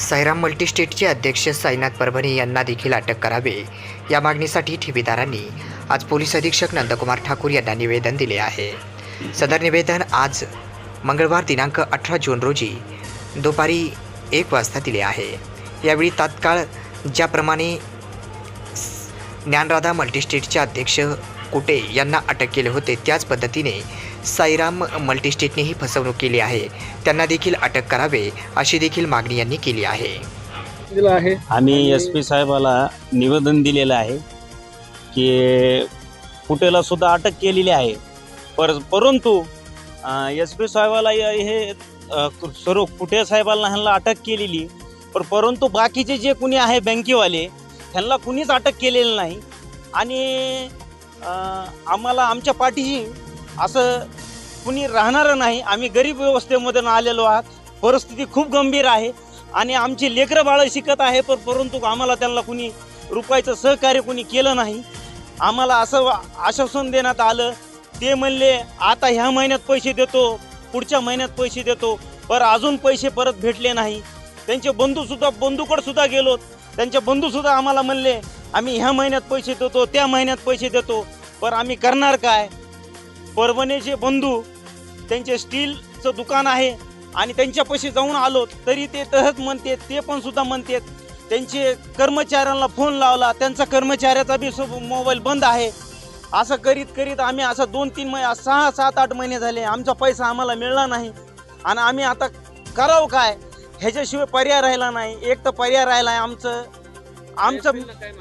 सैराम मल्टीस्टेटचे अध्यक्ष साईनाथ परभणी यांना देखील अटक करावे. या मागणीसाठी ठेवीदारांनी आज पोलीस अधीक्षक नंदकुमार ठाकूर यांना निवेदन दिले आहे. सदर निवेदन आज मंगळवार दिनांक अठरा जून रोजी दुपारी एक वाजता दिले आहे. यावेळी तात्काळ ज्याप्रमाणे ज्ञानराधा मल्टीस्टेटचे अध्यक्ष कुटे यांना अटक केले होते. त्याच पद्धतीने साईराम मल्टीस्टेटनेही फसवणूक केली आहे. त्यांना देखील अटक करावे अशी देखील मागणी यांनी केली आहे. आम्ही एस पी साहेबाला निवेदन दिलेलं आहे की कुटेला सुद्धा अटक केलेली आहे. पर परंतु एस पी साहेबाला हे सर्व कुटे साहेबाला ह्यांना अटक केलेली. पण परंतु बाकीचे जे कुणी आहे बँकेवाले ह्यांना कुणीच अटक केलेलं नाही. आणि आम्हाला आमच्या पाठीशी असं कुणी राहणारं नाही. आम्ही गरीब व्यवस्थेमधून आलेलो आहात. परिस्थिती खूप गंभीर आहे. आणि आमची लेकरं बाळं शिकत आहे पण परंतु आम्हाला त्यांना कुणी रुपयाचं सहकार्य कुणी केलं नाही. आम्हाला असं आश्वासन देण्यात आलं. ते म्हणले आता ह्या महिन्यात पैसे देतो पुढच्या महिन्यात पैसे देतो. पर अजून पैसे परत भेटले नाही. त्यांचे बंधूसुद्धा बंधूकडसुद्धा गेलोत. गेलो त्यांचे बंधूसुद्धा आम्हाला म्हणले आम्ही ह्या महिन्यात पैसे देतो त्या महिन्यात पैसे देतो. पर आम्ही करणार काय? परभणीचे बंधू त्यांचे स्टीलचं दुकान आहे आणि त्यांच्यापाशी जाऊन आलो तरी ते तहत म्हणते ते पण सुद्धा म्हणतात त्यांचे कर्मचाऱ्यांना फोन लावला त्यांचा कर्मचाऱ्याचा बी मोबाईल बंद आहे. असं करीत करीत आम्ही असं दोन तीन महिने सहा सात आठ महिने झाले. आमचा पैसा आम्हाला मिळला नाही. आणि आम्ही आता करावं काय? ह्याच्याशिवाय पर्याय राहिला नाही. एक तर पर्याय राहिला आहे आमचं आमचं काय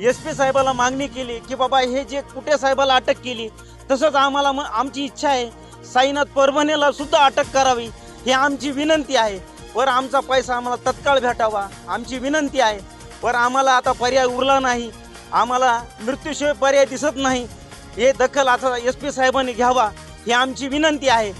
एस पी साहेबाला मागणी केली की बाबा हे जे कुठे साहेबाला अटक केली तसंच आम्हाला मग आमची इच्छा आहे साईनाथ परभणीला सुद्धा अटक करावी ही आमची विनंती आहे. वर आमचा पैसा आम्हाला तत्काळ भेटावा आमची विनंती आहे. वर आम्हाला आता पर्याय उरला नाही आम्हाला मृत्यूशिवाय पर्याय दिसत नाही. हे दखल आता एस पी साहेबांनी घ्यावा ही आमची विनंती आहे.